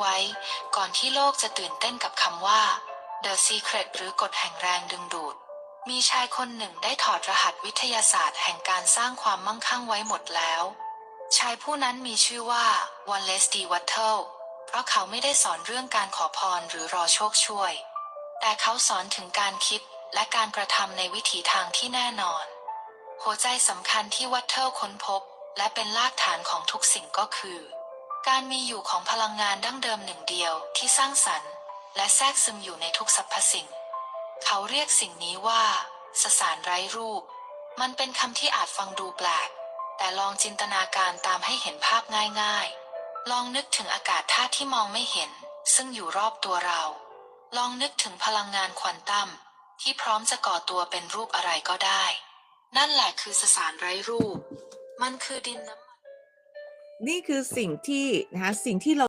ไว้ ก่อนที่โลกจะตื่นเต้นกับคำว่า The Secret หรือกฎแห่งแรงดึงดูด มีชายคนหนึ่งได้ถอดรหัสวิทยาศาสตร์แห่งการสร้างความมั่งคั่งไว้หมดแล้ว ชายผู้นั้นมีชื่อว่า Wallace D. Wattle เพราะเขาไม่ได้สอนเรื่องการขอพรหรือรอโชคช่วย แต่เขาสอนถึงการคิดและการกระทำในวิถีทางที่แน่นอน หัวใจสำคัญที่วัตเทิลค้นพบ และเป็นรากฐานของทุกสิ่งก็คือ การมีอยู่ของพลังงานดั้งเดิมหนึ่งเดียวที่สร้างสรรค์ และแทรกซึมอยู่ในทุกสรรพสิ่ง เขาเรียกสิ่งนี้ว่าสสารไร้รูป มันเป็นคำที่อาจฟังดูแปลก แต่ลองจินตนาการตามให้เห็นภาพง่ายๆ ลองนึกถึงอากาศธาตุที่มองไม่เห็น ซึ่งอยู่รอบตัวเรา ลองนึกถึงพลังงานควอนตัมที่พร้อมจะก่อตัวเป็นรูปอะไรก็ได้ นั่นแหละคือสสารไร้รูป มันคือดินน้ำ นี่คือสิ่งที่นะคะสิ่งที่เรา